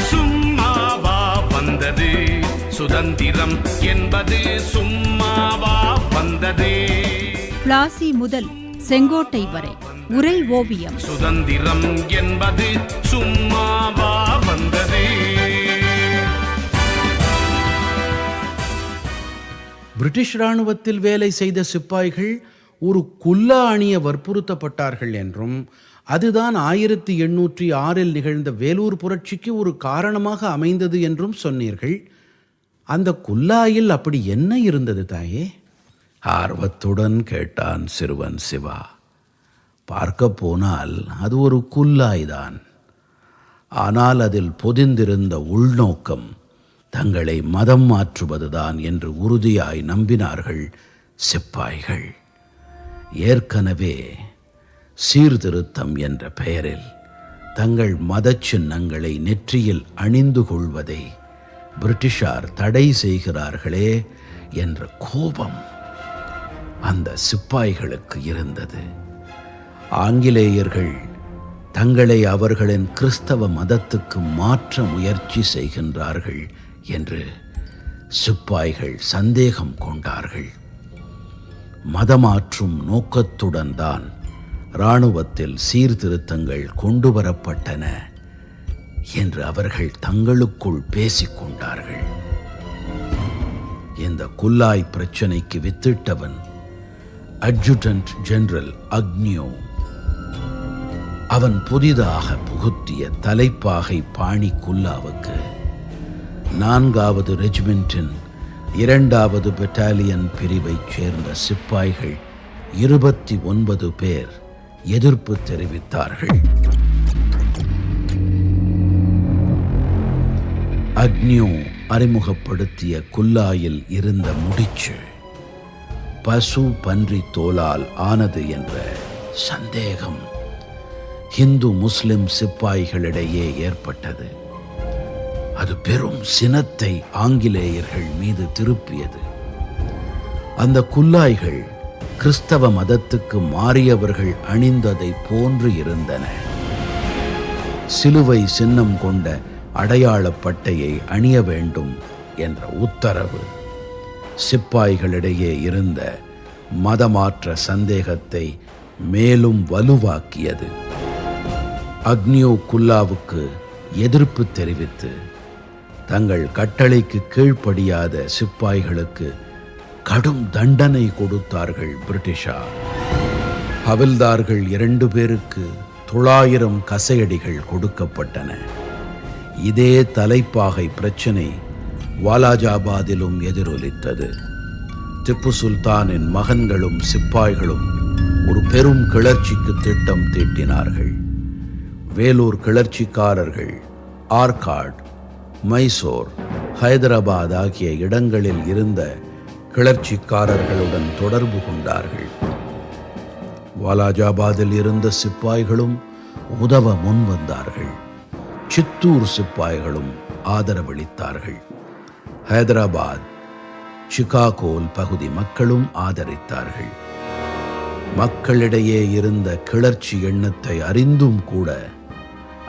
சும்மாவா வந்தது? சுதந்திரம் என்பது சும்மாவா வந்தது? பிளாசி முதல் செங்கோட்டை வரை உரை ஓவியம். சுதந்திரம் என்பது சும்மாவா வந்தது? பிரிட்டிஷ் இராணுவத்தில் வேலை செய்த சிப்பாய்கள் ஒரு குல்லா அணிய வற்புறுத்தப்பட்டார்கள் என்றும் அதுதான் ஆயிரத்தி எண்ணூற்றி ஆறில் நிகழ்ந்த வேலூர் புரட்சிக்கு ஒரு காரணமாக அமைந்தது என்றும் சொன்னீர்கள். அந்த குல்லாயில் அப்படி என்ன இருந்தது தாயே? ஆர்வத்துடன் கேட்டான் சிறுவன் சிவா. பார்க்க போனால் அது ஒரு குல்லாய்தான். ஆனால் அதில் பொதிந்திருந்த உள்நோக்கம் தங்களை மதம் மாற்றுவதுதான் என்று உறுதியாய் நம்பினார்கள் சிப்பாய்கள். ஏற்கனவே சீர்திருத்தம் என்ற பெயரில் தங்கள் மத சின்னங்களை நெற்றியில் அணிந்து கொள்வதை பிரிட்டிஷார் தடை செய்கிறார்களே என்ற கோபம் அந்த சிப்பாய்களுக்கு இருந்தது. ஆங்கிலேயர்கள் தங்களை அவர்களின் கிறிஸ்தவ மதத்துக்கு மாற்ற முயற்சி செய்கின்றார்கள் என்று சிப்பாய்கள் சந்தேகம் கொண்டார்கள். மதமாற்றும் நோக்கத்துடன் தான் இராணுவத்தில் சீர்திருத்தங்கள் கொண்டு வரப்பட்டன என்று அவர்கள் தங்களுக்குள் பேசிக்கொண்டார்கள் இந்த குல்லாய் பிரச்சனைக்கு வித்திட்டவன் அட்ஜுடன்ட் ஜெனரல் அக்னியோ. அவன் புதிதாக புகுத்திய தலைப்பாகை பாணி குல்லாவுக்கு நான்காவது ரெஜிமெண்டின் இரண்டாவது பெட்டாலியன் பிரிவைச் சேர்ந்த சிப்பாய்கள் இருபத்தி ஒன்பது பேர் எதிர்ப்பு தெரிவித்தார்கள். அக்னியோ அறிமுகப்படுத்திய குல்லாயில் இருந்த முடிச்சு பசு பன்றி தோலால் ஆனது என்ற சந்தேகம் ஹிந்து முஸ்லிம் சிப்பாய்களிடையே ஏற்பட்டது. அது பெரும் சினத்தை ஆங்கிலேயர்கள் மீது திருப்பியது. அந்த குல்லாய்கள் கிறிஸ்தவ மதத்துக்கு மாறியவர்கள் அணிந்ததை போன்று இருந்தன. சிலுவை சின்னம் கொண்ட அடையாளப்பட்டையை அணிய வேண்டும் என்ற உத்தரவு. சிப்பாய்களிடையே இருந்த மதமாற்ற சந்தேகத்தை மேலும் வலுவாக்கியது. அக்னியோ குல்லாவுக்கு எதிர்ப்பு தெரிவித்து தங்கள் கட்டளைக்கு கீழ்ப்படியாத சிப்பாய்களுக்கு கடும் தண்டனை கொடுத்தார்கள் பிரிட்டிஷார் ஹவில்தார்கள் இரண்டு பேருக்கு தொள்ளாயிரம் கசையடிகள் கொடுக்கப்பட்டன. இதே தலைப்பாகை பிரச்சனை வாலாஜாபாதிலும் எதிரொலித்தது. திப்பு சுல்தானின் மகன்களும் சிப்பாய்களும் ஒரு பெரும் கிளர்ச்சிக்கு திட்டம் தீட்டினார்கள். வேலூர் கிளர்ச்சிக்காரர்கள் ஆர்காட் மைசூர் ஹைதராபாத் ஆகிய இடங்களில் இருந்த கிளர்ச்சிக்காரர்களுடன் தொடர்பு கொண்டார்கள். வாலாஜாபாதில் இருந்த சிப்பாய்களும் உதவ முன்வந்தார்கள் சித்தூர் சிப்பாய்களும் ஆதரவளித்தார்கள். ஹைதராபாத் சிகாகோல் பகுதி மக்களும் ஆதரித்தார்கள். மக்களிடையே இருந்த கிளர்ச்சி எண்ணத்தை அறிந்தும் கூட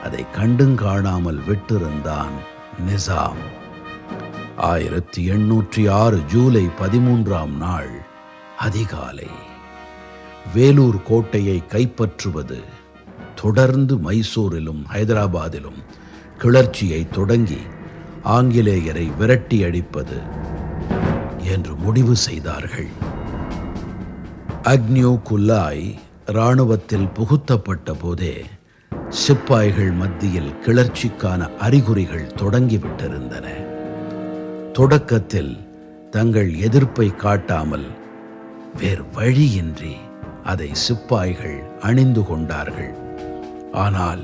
அதை கண்டும் காணாமல் விட்டிருந்தான் நிசாம். ஆயிரத்தி எண்ணூற்றி ஆறு ஜூலை பதிமூன்றாம் நாள் அதிகாலை. வேலூர் கோட்டையை கைப்பற்றுவது தொடர்ந்து மைசூரிலும் ஹைதராபாத்திலும் கிளர்ச்சியை தொடங்கி ஆங்கிலேயரை விரட்டி அடிப்பது என்று முடிவு செய்தார்கள். அக்னியோ குல்லாய் இராணுவத்தில் புகுத்தப்பட்ட போதே சிப்பாய்கள் மத்தியில் கிளர்ச்சிக்கான அறிகுறிகள் தொடங்கிவிட்டிருந்தன. தொடக்கத்தில் தங்கள் எதிர்ப்பை காட்டாமல் வேறு வழியின்றி அதை சிப்பாய்கள் அணிந்து கொண்டார்கள். ஆனால்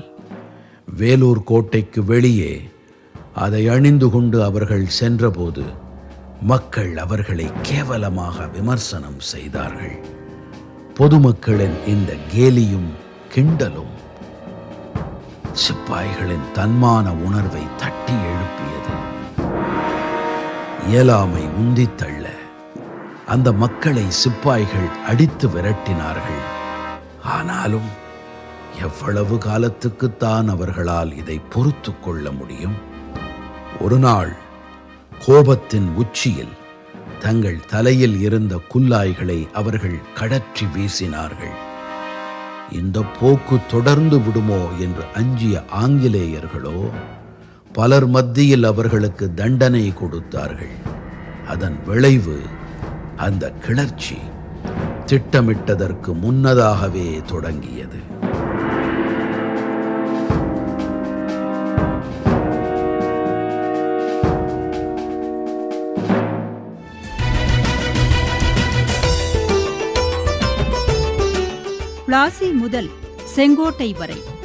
வேலூர் கோட்டைக்கு வெளியே அதை அணிந்து கொண்டு அவர்கள் சென்றபோது மக்கள் அவர்களை கேவலமாக விமர்சனம் செய்தார்கள். பொதுமக்களின் இந்த கேலியும் கிண்டலும் சிப்பாய்களின் தன்மான உணர்வை தட்டி எழுப்பியது. இயலாமை உந்தித்தள்ள. அந்த மக்களை சிப்பாய்கள் அடித்து விரட்டினார்கள். ஆனாலும் எவ்வளவு காலத்துக்குத்தான் அவர்களால் இதை பொறுத்து கொள்ள முடியும்? ஒரு நாள் கோபத்தின் உச்சியில் தங்கள் தலையில் இருந்த குல்லாய்களை அவர்கள் கடற்றி வீசினார்கள். இந்த போக்கு தொடர்ந்து விடுமோ? என்று அஞ்சிய ஆங்கிலேயர்களோ பலர் மத்தியில் அவர்களுக்கு தண்டனை கொடுத்தார்கள். அதன் விளைவு அந்த கிளர்ச்சி திட்டமிட்டதற்கு முன்னதாகவே தொடங்கியது. பிளாசி முதல் செங்கோட்டை வரை